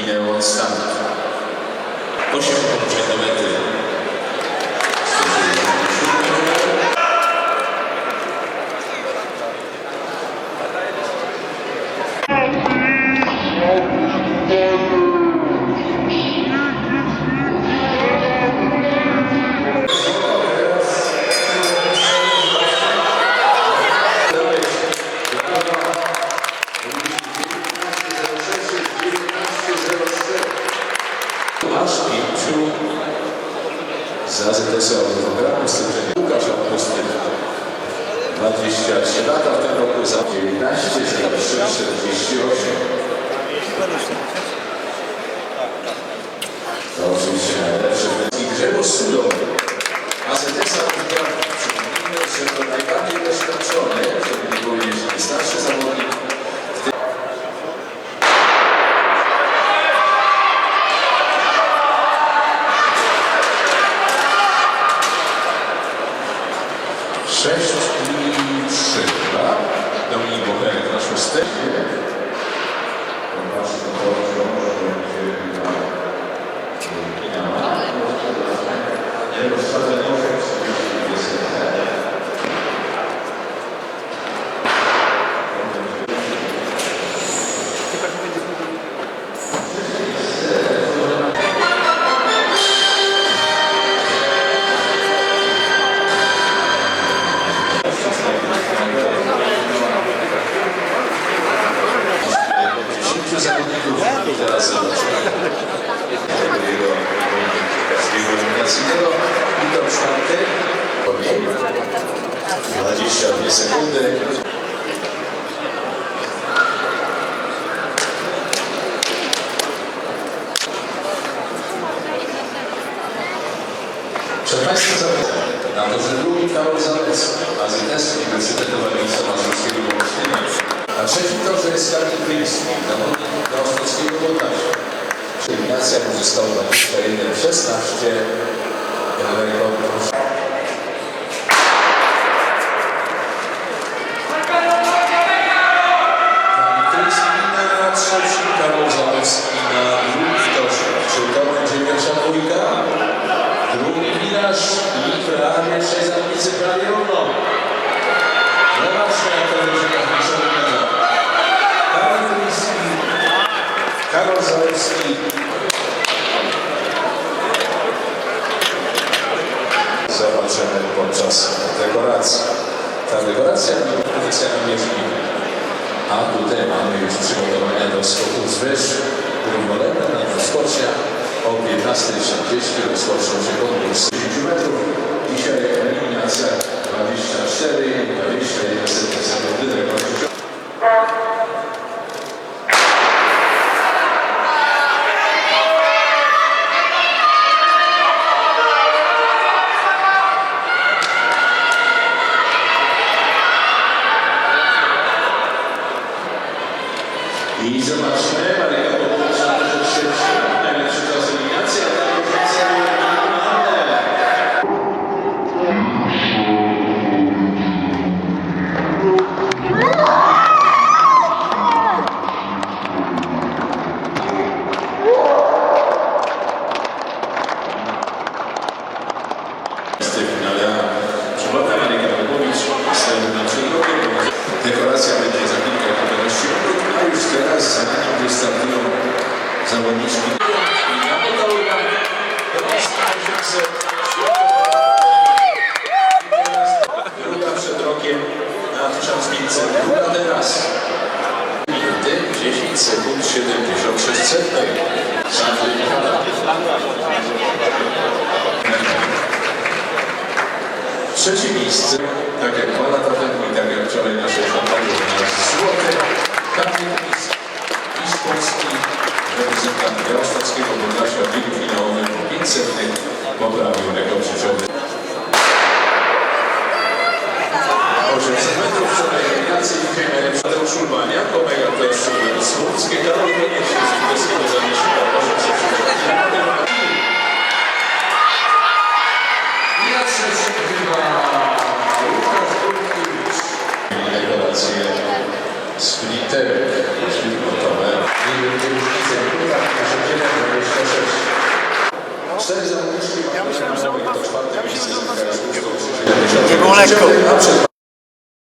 minęło od startu. 8 połączeń do mety. 23 lata w tym roku za 19 03 48 To oczywiście najlepszy i Grzegorz Sudo 22 sekundy Proszę Państwa, zapytam na że drugi Karol Zalec, AZS Uniwersytetu Województwa Mazurskiego w Olsztynie, a trzecim torze jest Kamil Kryński, zawodnik Białostockiego Podlasia. Eliminacja pozostała 21 16 rekordów. Kamil Kryński trzecim, Karol Zalewski na drugim torze. Czy to będzie pierwsza dwójka? Drugi wiraż i prawie trzej zawodnicy prawie równo. Zobaczmy jak to będzie na wyciągnięta. Karol Kryński, Karol Zalewski. Zobaczymy podczas dekoracji. Ta dekoracja pozycja na bieżni. A tutaj mamy już przygotowania do skoków z wyż. Równolegle na sporcie o 15.30 rozpoczną się konkurs 10 metrów. Trzecie miejsce, tak jak dwa lata temu i tak jak wczoraj nasze na złote, Kamil Misk, Mistrz Polski, reprezentant Białostockiego Podlasia w biegu finałowym po 500 poprawił rekord życiowy. wczoraj eliminacji najlepszy Tadeusz Urbania, Omega Piotr Słupskie, Karol lekko.